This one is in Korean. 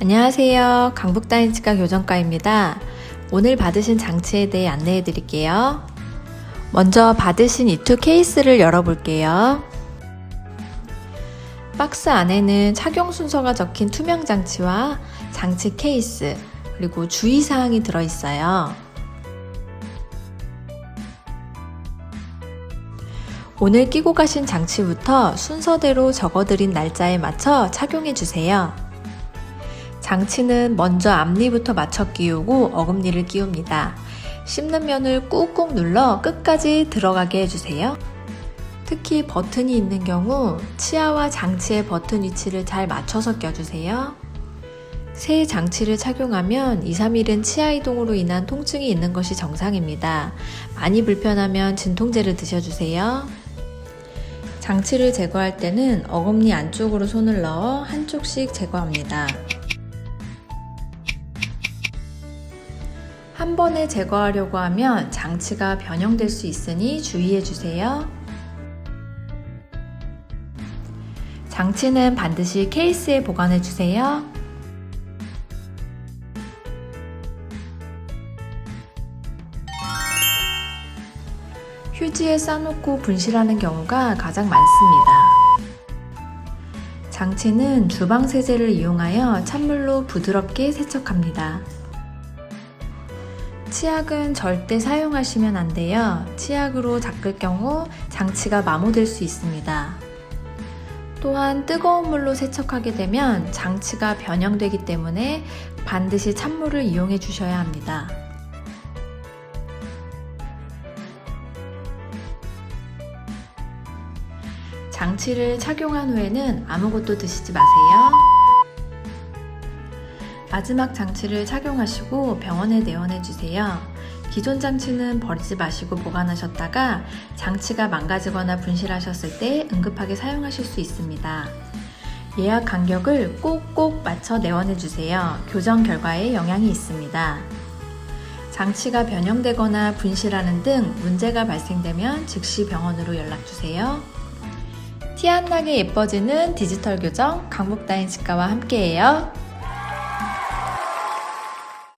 안녕하세요. 강북다인치과 교정과입니다. 오늘 받으신 장치에 대해 안내해 드릴게요. 먼저 받으신 이투 케이스를 열어볼게요. 박스 안에는 착용 순서가 적힌 투명 장치와 장치 케이스, 그리고 주의사항이 들어있어요. 오늘 끼고 가신 장치부터 순서대로 적어드린 날짜에 맞춰 착용해 주세요. 장치는 먼저 앞니부터 맞춰 끼우고 어금니를 끼웁니다. 씹는 면을 꾹꾹 눌러 끝까지 들어가게 해주세요. 특히 버튼이 있는 경우 치아와 장치의 버튼 위치를 잘 맞춰서 껴주세요. 새 장치를 착용하면 2, 3일은 치아 이동으로 인한 통증이 있는 것이 정상입니다. 많이 불편하면 진통제를 드셔주세요. 장치를 제거할 때는 어금니 안쪽으로 손을 넣어 한쪽씩 제거합니다. 한 번에 제거하려고 하면 장치가 변형될 수 있으니 주의해 주세요. 장치는 반드시 케이스에 보관해 주세요. 휴지에 싸놓고 분실하는 경우가 가장 많습니다. 장치는 주방 세제를 이용하여 찬물로 부드럽게 세척합니다. 치약은 절대 사용하시면 안 돼요. 치약으로 닦을 경우 장치가 마모될 수 있습니다. 또한 뜨거운 물로 세척하게 되면 장치가 변형되기 때문에 반드시 찬물을 이용해 주셔야 합니다. 장치를 착용한 후에는 아무것도 드시지 마세요. 마지막 장치를 착용하시고 병원에 내원해 주세요. 기존 장치는 버리지 마시고 보관하셨다가 장치가 망가지거나 분실하셨을 때 응급하게 사용하실 수 있습니다. 예약 간격을 꼭꼭 맞춰 내원해 주세요. 교정 결과에 영향이 있습니다. 장치가 변형되거나 분실하는 등 문제가 발생되면 즉시 병원으로 연락 주세요. 티 안 나게 예뻐지는 디지털 교정 강북다인 치과와 함께해요.